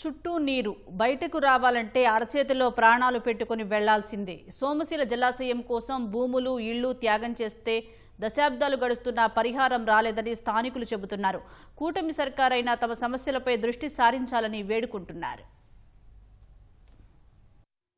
చుట్టూ నీరు. బయటకు రావాలంటే అరచేతిలో ప్రాణాలు పెట్టుకుని వెళ్ళాల్సిందే. సోమశిల జలాశయం కోసం భూములు ఇళ్ళు త్యాగం చేస్తే దశాబ్దాలు గడుస్తున్నా పరిహారం రాలేదని స్థానికులు చెబుతున్నారు. కూటమి సర్కారైనా తమ సమస్యలపై దృష్టి సారించాలని వేడుకుంటున్నారు.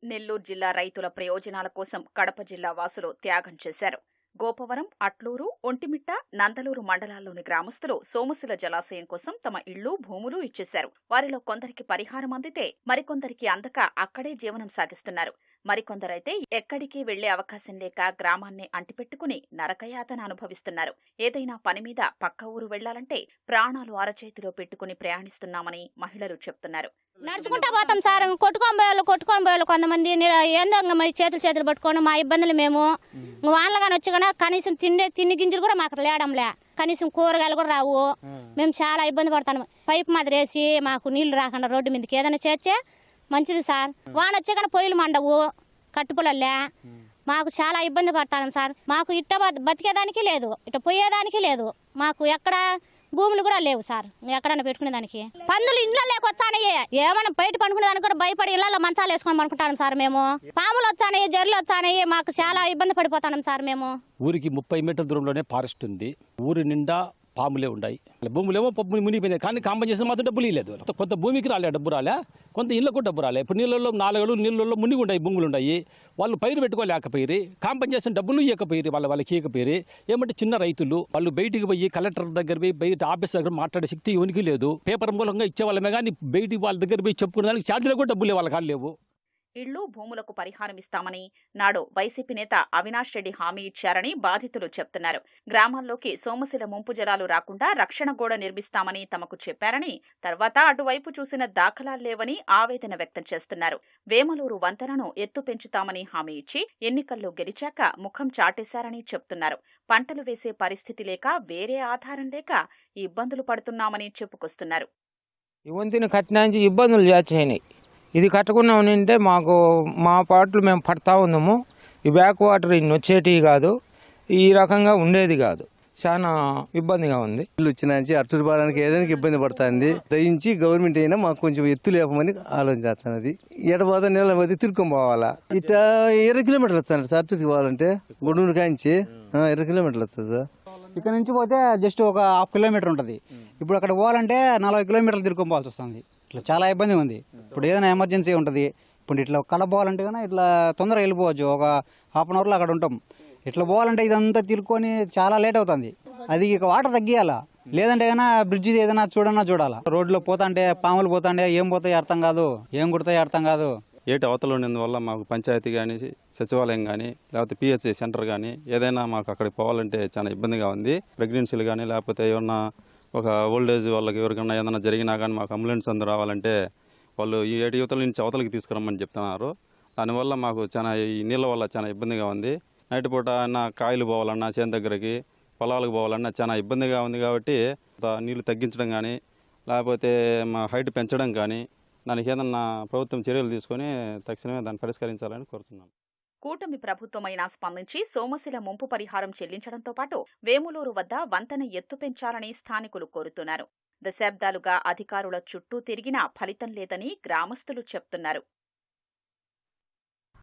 నెల్లూరు జిల్లా రైతుల ప్రయోజనాల కోసం కడప జిల్లా వాసులు త్యాగం చేశారు. గోపవరం అట్లూరు ఒంటిమిట్ట నందలూరు మండలాల్లోని గ్రామస్తులు సోమశిల జలాశయం కోసం తమ ఇళ్ళు భూములు ఇచ్చేశారు. వారిలో కొందరికి పరిహారం అందితే మరికొందరికి అందక అక్కడే జీవనం సాగిస్తున్నారు. మరికొందరైతే ఎక్కడికి వెళ్ళే అవకాశం లేక గ్రామాన్ని అంటిపెట్టుకుని నరకయాతన అనుభవిస్తున్నారు. ఏదైనా పని మీద పక్క ఊరు వెళ్ళాలంటే ప్రాణాలు అరచేతిలో పెట్టుకుని ప్రయాణిస్తున్నామని మహిళలు చెప్తున్నారు. నడుచుకుంటా పోతాం సార్. కొట్టుకొని పోయాలి కొట్టుకొని పోయాలి కొంతమంది ఏందో మరి చేతులు చేతులు పట్టుకొని మా ఇబ్బందులు మేము. వాళ్ళ కానీ వచ్చి కానీ కనీసం తిండి తిండి గింజలు కూడా మాకు లేడంలే కనీసం కూరగాయలు కూడా రావు. మేము చాలా ఇబ్బంది పడతాం. పైప్ మాదిరి వేసి మాకు నీళ్ళు రాకుండా రోడ్డు మీదకి ఏదైనా చేర్చే మంచిది సార్. వాన వచ్చే కానీ పొయ్యిలు మండవు కట్టుపులల్లే. మాకు చాలా ఇబ్బంది పడతాను సార్. మాకు ఇట్ట బ- బతికేదానికి లేదు. ఇట్ట పోయేదానికి లేదు. మాకు ఎక్కడ భూములు కూడా లేవు సార్. ఎక్కడన్నా పెట్టుకునే దానికి. పందులు ఇంట్లో లేకొచ్చానయ్యే ఏమన్నా బయట పండుకునే దానికి కూడా భయపడి ఇళ్ళలో మంచాలు వేసుకొని పడుకుంటాం సార్ మేము. పాములు వచ్చానయ్యి జర్లు వచ్చానయ్యి మాకు చాలా ఇబ్బంది పడిపోతాం సార్ మేము. ఊరికి ముప్పై మీటర్ల దూరంలోనే ఫారెస్ట్ ఉంది. ఊరి నిండా పాములే ఉన్నాయి భూములేమో పప్పు మునిగిపోయినాయి. కానీ కాంపన్సేషన్ మాత్రం డబ్బులు ఇవ్వలేదు కొంత భూమికి రాలే డబ్బు రాలే. కొంత ఇళ్ళకు డబ్బు రాలే. ఇప్పుడు నీళ్ళల్లో నాలుగు నీళ్ళల్లో మునిగి ఉన్నాయి భూములు ఉన్నాయి వాళ్ళు పైరు పెట్టుకోలేకపోయి కాంపన్సేషన్ డబ్బులు ఇవ్వకపోయి వాళ్ళ వాళ్ళకి ఇవ్వకపోయి ఏమంటే చిన్న రైతులు వాళ్ళు బయటికి పోయి కలెక్టర్ దగ్గర పోయి బయట ఆఫీస్ దగ్గర మాట్లాడే శక్తి ఉనికి లేదు. పేపర్ మూలంగా ఇచ్చే వాళ్ళమే కానీ బయటికి వాళ్ళ దగ్గర పోయి చెప్పుకునే దానికి ఛార్జీలు కూడా డబ్బులు వాళ్ళ కాదు లేవు. ఇళ్ళు భూములకు పరిహారం ఇస్తామని నాడు వైసీపీ నేత అవినాష్ రెడ్డి హామీ ఇచ్చారని బాధితులు చెప్తున్నారు. గ్రామాల్లోకి సోమశిల ముంపు జలాలు రాకుండా రక్షణ గోడ నిర్మిస్తామని తమకు చెప్పారని తర్వాత అటువైపు చూసిన దాఖలాలు లేవని ఆవేదన వ్యక్తం చేస్తున్నారు. వేమలూరు వంతెనను ఎత్తు పెంచుతామని హామీ ఇచ్చి ఎన్నికల్లో గెలిచాక ముఖం చాటేశారని చెప్తున్నారు. పంటలు వేసే పరిస్థితి లేక వేరే ఆధారం లేక ఇబ్బందులు పడుతున్నామని చెప్పుకొస్తున్నారు. ఈ వంతెన కట్టినాంచి ఇబ్బందులు చేర్చాయినాయి ఇది కట్టకుండా ఉంటే మాకు మా పాటలు మేము పడతా ఉన్నాము. ఈ బ్యాక్ వాటర్ ఇన్ని వచ్చేటివి కాదు. ఈ రకంగా ఉండేది కాదు. చాలా ఇబ్బందిగా ఉంది. ఇల్లు వచ్చినాంచి అట్టూరు బారానికి ఏదైనా ఇబ్బంది పడుతుంది. దయించి గవర్నమెంట్ అయినా మాకు కొంచెం ఎత్తు లేపమని ఆలోచిస్తున్నది ఎడబోద నెల మధ్య తిరుక్కొని పోవాలా? ఇట్లా ఇరవై కిలోమీటర్లు వస్తాను సార్. అట్టూరికి పోవాలంటే గొడూరు కాంచి. ఇరవై కిలోమీటర్లు వస్తుంది సార్. ఇక్కడ నుంచి పోతే జస్ట్ ఒక హాఫ్ కిలోమీటర్ ఉంటుంది. ఇప్పుడు అక్కడ పోవాలంటే నలభై కిలోమీటర్లు తిరుక్కోవాల్సి వస్తుంది. ఇట్లా చాలా ఇబ్బంది ఉంది. ఇప్పుడు ఏదైనా ఎమర్జెన్సీ ఉంటుంది ఇప్పుడు ఇట్లా కలపోవాలంటే కానీ ఇట్లా తొందరగా వెళ్ళిపోవచ్చు. ఒక హాఫ్ అన్ అవర్లో అక్కడ ఉంటాం. ఇట్లా పోవాలంటే ఇదంతా తిరుక్కొని చాలా లేట్ అవుతుంది. అది ఇక వాటర్ తగ్గియాలా? లేదంటే ఏదైనా బ్రిడ్జ్ ఏదైనా చూడన్నా చూడాలా? రోడ్లో పోతాంటే పాములు పోతాంటే ఏం పోతాయి అర్థం కాదు. ఏం కుడతాయి అర్థం కాదు. ఏటి అవతల ఉన్నందువల్ల మాకు పంచాయతీ కానీ సచివాలయం కానీ లేకపోతే పిహెచ్సి సెంటర్ కానీ ఏదైనా మాకు అక్కడికి పోవాలంటే చాలా ఇబ్బందిగా ఉంది. ప్రెగ్నెన్సీలు కానీ లేకపోతే ఏమన్నా ఒక ఓల్డ్ ఏజ్ వాళ్ళకి ఎవరికైనా ఏదైనా జరిగినా కానీ మాకు అంబులెన్స్ అందరూ రావాలంటే వాళ్ళు ఈ ఏటి యువతల నుంచి అవతలకి తీసుకురమ్మని చెప్తున్నారు. దానివల్ల మాకు చాలా ఈ నీళ్ళ వల్ల చాలా ఇబ్బందిగా ఉంది. నైట్ పూట అన్న కాయలు పోవాలన్నా చేను దగ్గరికి పొలాలకు పోవాలన్నా చాలా ఇబ్బందిగా ఉంది కాబట్టి నీళ్ళు నీళ్ళు తగ్గించడం కానీ లేకపోతే మా హైట్ పెంచడం కానీ దానికి ఏదన్నా ప్రభుత్వం చర్యలు తీసుకొని తక్షణమే దాన్ని పరిష్కరించాలని కోరుతున్నాం. కూటమి ప్రభుత్వమైనా స్పందించి సోమశిల ముంపు పరిహారం చెల్లించడంతో పాటు వేములూరు వద్ద వంతెన ఎత్తు పెంచాలని స్థానికులు కోరుతున్నారు. దశాబ్దాలుగా అధికారుల చుట్టూ తిరిగినా ఫలితం లేదని గ్రామస్తులు చెప్తున్నారు.